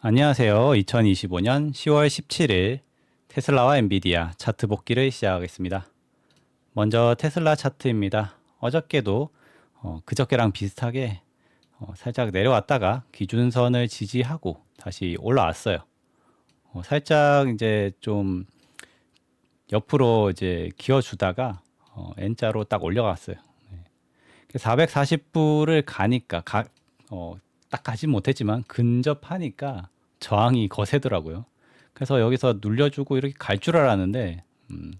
안녕하세요. 2025년 10월 17일 테슬라와 엔비디아 차트 복기를 시작하겠습니다. 먼저 테슬라 차트입니다. 어저께도 어, 그저께랑 비슷하게 어, 살짝 내려왔다가 기준선을 지지하고 다시 올라왔어요. 어, 살짝 이제 좀 옆으로 이제 기어주다가 어, N자로 딱 올려갔어요. 네. 440불을 가니까 가, 어, 딱 가진 못했지만 근접하니까 저항이 거세더라고요. 그래서 여기서 눌려주고 이렇게 갈 줄 알았는데 음,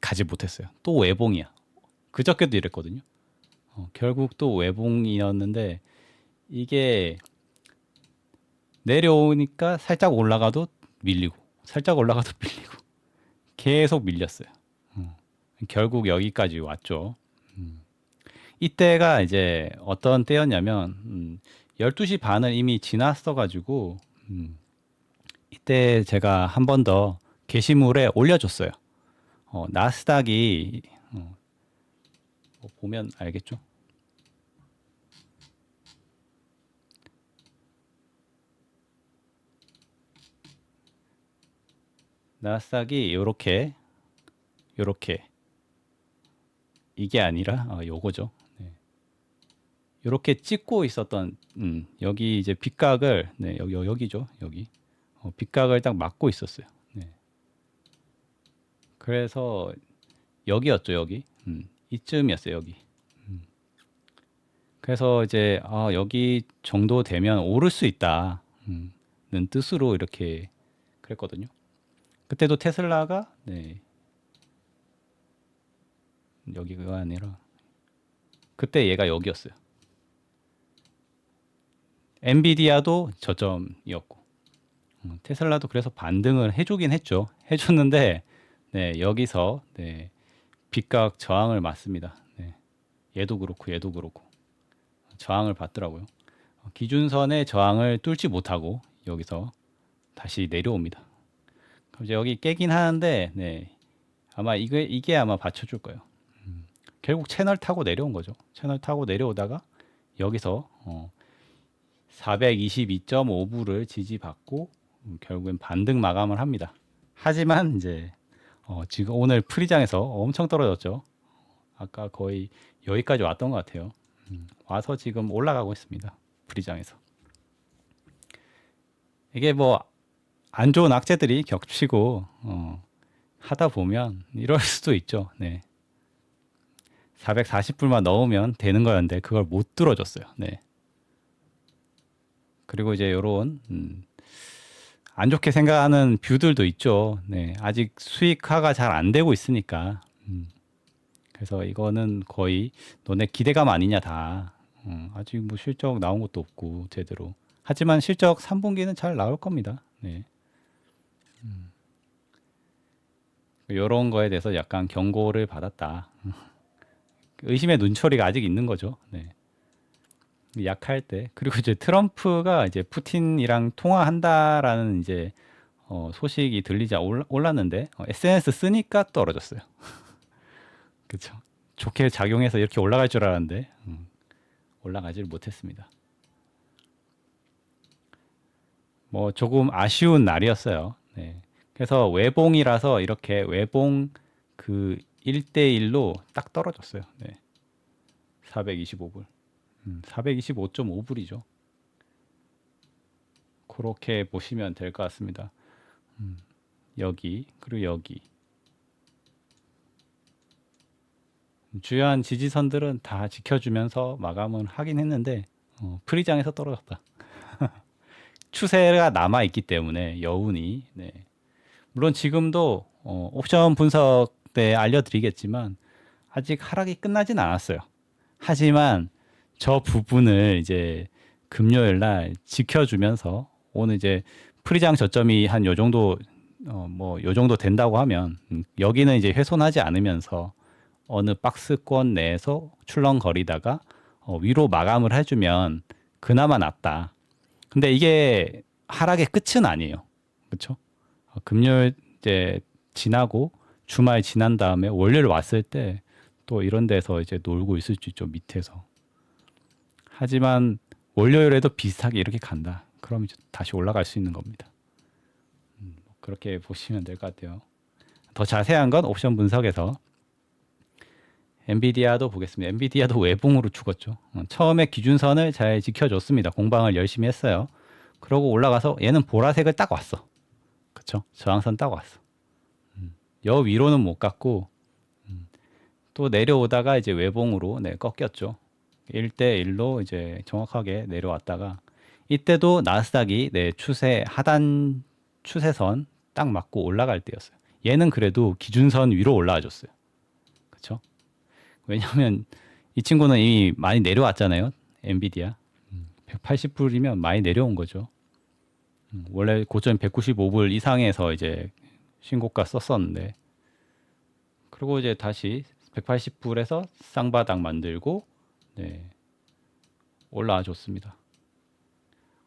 가지 못했어요. 또 외봉이야. 그저께도 이랬거든요. 어, 결국 또 외봉이었는데 이게 내려오니까 살짝 올라가도 밀리고 살짝 올라가도 밀리고 계속 밀렸어요. 음, 결국 여기까지 왔죠. 음. 이때가 이제 어떤 때였냐면 음, 12시 반을 이미 지났어 가지고 음, 이때 제가 한 번 더 게시물에 올려줬어요. 어, 나스닥이 어, 뭐 보면 알겠죠? 나스닥이 요렇게 요렇게 이게 아니라 어, 요거죠. 네. 요렇게 찍고 있었던 음, 여기 이제 빗각을 네, 여기 여기죠. 여기 어, 빗각을 딱 막고 있었어요. 네. 그래서 여기였죠. 여기 음, 이쯤이었어요. 여기. 음. 그래서 이제 아, 여기 정도 되면 오를 수 있다. 음, 는 뜻으로 이렇게 그랬거든요. 그때도 테슬라가 네. 여기가 아니라 그때 얘가 여기였어요. 엔비디아도 저점이었고 음, 테슬라도 그래서 반등을 해주긴 했죠. 해줬는데 네, 여기서 네, 빗각 저항을 맞습니다. 네, 얘도 그렇고 얘도 그렇고 저항을 받더라고요. 기준선의 저항을 뚫지 못하고 여기서 다시 내려옵니다. 그럼 이제 여기 깨긴 하는데 네, 아마 이게 이게 아마 받쳐줄 거예요. 음, 결국 채널 타고 내려온 거죠. 채널 타고 내려오다가 여기서 어, 422.5부를 지지받고 음, 결국엔 반등 마감을 합니다. 하지만 이제 어, 지금 오늘 프리장에서 엄청 떨어졌죠. 아까 거의 여기까지 왔던 것 같아요. 음, 와서 지금 올라가고 있습니다. 프리장에서. 이게 뭐 안 좋은 악재들이 겹치고 어, 하다 보면 이럴 수도 있죠. 네. 440불만 넣으면 되는 거였는데 그걸 못 들어줬어요. 네. 그리고 이제 요런 음, 안 좋게 생각하는 뷰들도 있죠. 네, 아직 수익화가 잘 안 되고 있으니까. 음, 그래서 이거는 거의 너네 기대감 아니냐 다. 음, 아직 뭐 실적 나온 것도 없고 제대로. 하지만 실적 3분기는 잘 나올 겁니다. 네. 음. 이런 거에 대해서 약간 경고를 받았다. 의심의 눈초리가 아직 있는 거죠. 네. 약할 때 그리고 이제 트럼프가 이제 푸틴이랑 통화한다라는 이제 어, 소식이 들리자 올라, 올랐는데 어, SNS 쓰니까 떨어졌어요. 그렇죠. 좋게 작용해서 이렇게 올라갈 줄 알았는데 음, 올라가지를 못했습니다. 뭐 조금 아쉬운 날이었어요. 네. 그래서 외봉이라서 이렇게 외봉 그 1대1로 딱 떨어졌어요. 네. 425불. 음, 425.5불이죠. 그렇게 보시면 될 것 같습니다. 음, 여기 그리고 여기 주요한 지지선들은 다 지켜주면서 마감을 하긴 했는데 어, 프리장에서 떨어졌다. 추세가 남아 있기 때문에 여운이 네. 물론 지금도 어, 옵션 분석 때 알려드리겠지만 아직 하락이 끝나진 않았어요. 하지만 저 부분을 이제 금요일 날 지켜주면서 오늘 이제 프리장 저점이 한 요 정도 어 뭐 요 정도 된다고 하면 음, 여기는 이제 훼손하지 않으면서 어느 박스권 내에서 출렁거리다가 어 위로 마감을 해주면 그나마 낫다. 근데 이게 하락의 끝은 아니에요. 그렇죠? 어, 금요일 이제 지나고 주말 지난 다음에 월요일 왔을 때 또 이런 데서 이제 놀고 있을 수 있죠 밑에서. 하지만 월요일에도 비슷하게 이렇게 간다. 그럼 이제 다시 올라갈 수 있는 겁니다. 음, 뭐 그렇게 보시면 될 것 같아요. 더 자세한 건 옵션 분석에서 엔비디아도 보겠습니다. 엔비디아도 외봉으로 죽었죠. 어, 처음에 기준선을 잘 지켜줬습니다. 공방을 열심히 했어요. 그러고 올라가서 얘는 보라색을 딱 왔어. 그쵸? 저항선 딱 왔어. 음, 여 위로는 못 갔고 음, 또 내려오다가 이제 외봉으로 네, 꺾였죠. 1대 1로 이제 정확하게 내려왔다가 이때도 나스닥이 네, 추세 하단 추세선 딱 맞고 올라갈 때였어요. 얘는 그래도 기준선 위로 올라와 줬어요. 그쵸? 왜냐하면 이 친구는 이미 많이 내려왔잖아요. 엔비디아 180불이면 많이 내려온 거죠. 음, 원래 고점 195불 이상에서 이제 신고가 썼었는데 그리고 이제 다시 180불에서 쌍바닥 만들고 네, 올라와 줬습니다.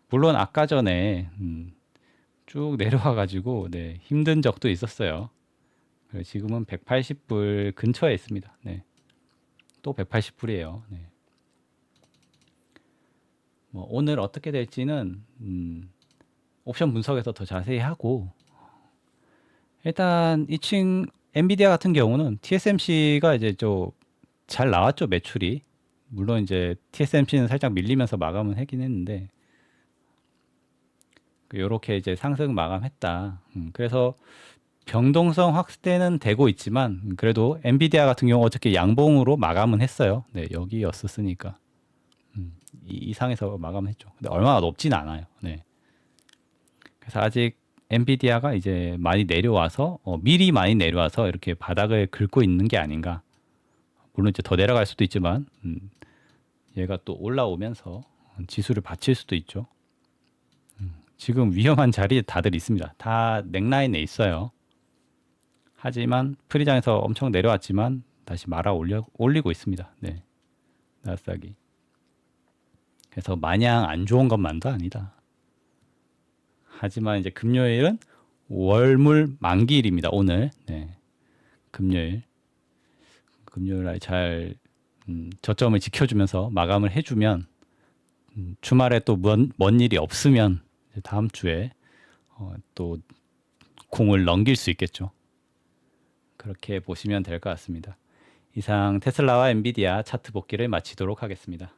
물론 아까 전에 음, 쭉 내려와 가지고 네, 힘든 적도 있었어요. 지금은 180불 근처에 있습니다. 네. 또 180불이에요. 네. 뭐 오늘 어떻게 될지는 음, 옵션 분석에서 더 자세히 하고 일단 이층 엔비디아 같은 경우는 TSMC가 이제 좀 잘 나왔죠 매출이 물론 이제 TSMC는 살짝 밀리면서 마감은 하긴 했는데 이렇게 이제 상승 마감했다. 음, 그래서 병동성 확대는 되고 있지만 음, 그래도 엔비디아 같은 경우 어떻게 양봉으로 마감은 했어요. 네 여기였었으니까 음, 이 이상에서 마감했죠. 근데 얼마나 높진 않아요. 네. 그래서 아직 엔비디아가 이제 많이 내려와서 어, 미리 많이 내려와서 이렇게 바닥을 긁고 있는 게 아닌가. 물론 이제 더 내려갈 수도 있지만 음, 얘가 또 올라오면서 지수를 받칠 수도 있죠. 음, 지금 위험한 자리에 다들 있습니다. 다 넥라인에 있어요. 하지만 프리장에서 엄청 내려왔지만 다시 말아 올려, 올리고 있습니다. 네. 나스닥이. 그래서 마냥 안 좋은 것만도 아니다. 하지만 이제 금요일은 월물 만기일입니다. 오늘. 네. 금요일. 금요일 날 잘 음, 저점을 지켜주면서 마감을 해주면 음, 주말에 또먼 일이 없으면 다음 주에 어, 또 공을 넘길 수 있겠죠. 그렇게 보시면 될 것 같습니다. 이상 테슬라와 엔비디아 차트 복기를 마치도록 하겠습니다.